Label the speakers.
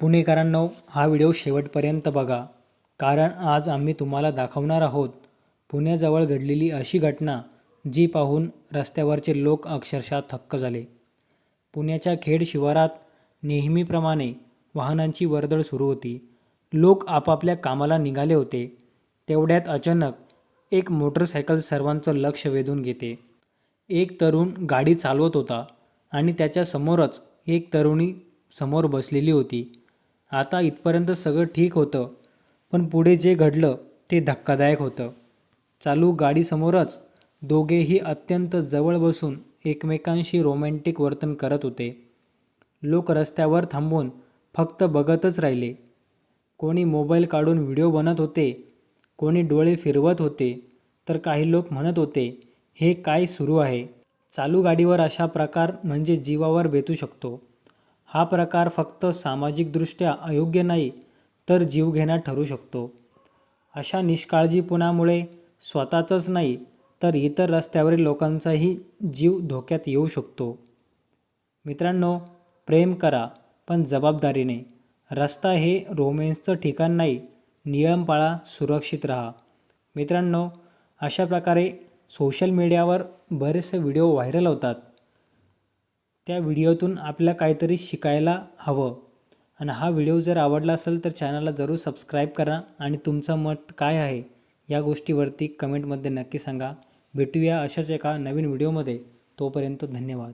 Speaker 1: पुणेकरांनो हा व्हिडिओ शेवटपर्यंत बघा. कारण आज आम्ही तुम्हाला दाखवणार आहोत पुण्याजवळ घडलेली अशी घटना जी पाहून रस्त्यावरचे लोक अक्षरशः थक्क झाले. पुण्याच्या खेड शिवारात नेहमीप्रमाणे वाहनांची वर्दळ सुरू होती. लोक आपापल्या कामाला निघाले होते. तेवढ्यात अचानक एक मोटरसायकल सर्वांचं लक्ष वेधून घेते. एक तरुण गाडी चालवत होता आणि त्याच्यासमोरच एक तरुणी समोर बसलेली होती. आता इथपर्यंत सगळं ठीक होतं पण पुढे जे घडलं ते धक्कादायक होतं. चालू गाडीसमोरच दोघेही अत्यंत जवळ बसून एकमेकांशी रोमॅन्टिक वर्तन करत होते. लोक रस्त्यावर थांबून फक्त बघतच राहिले. कोणी मोबाईल काढून व्हिडिओ बनत होते कोणी डोळे फिरवत होते तर काही लोक म्हणत होते हे काय सुरू आहे? चालू गाडीवर अशा प्रकार म्हणजे जीवावर बेतू शकतो. हा प्रकार फक्त सामाजिकदृष्ट्या अयोग्य नाही तर जीवघेणा ठरू शकतो. अशा निष्काळजीपणामुळे स्वतःचंच नाही तर इतर रस्त्यावरील लोकांचाही जीव धोक्यात येऊ शकतो. मित्रांनो प्रेम करा पण जबाबदारीने. रस्ता हे रोमॅन्सचं ठिकाण नाही नियम पाळा सुरक्षित राहा. मित्रांनो अशा प्रकारे सोशल मीडियावर बरेचसे व्हिडिओ व्हायरल होतात. त्या व्हिडिओतून आपल्याला काहीतरी शिकायला हवं. आणि हा व्हिडिओ जर आवडला असेल तर चॅनलला जरूर सबस्क्राईब करा आणि तुमचं मत काय आहे या गोष्टीवरती कमेंटमध्ये नक्की सांगा. भेटूया अशाच एका नवीन व्हिडिओमध्ये. तोपर्यंत धन्यवाद.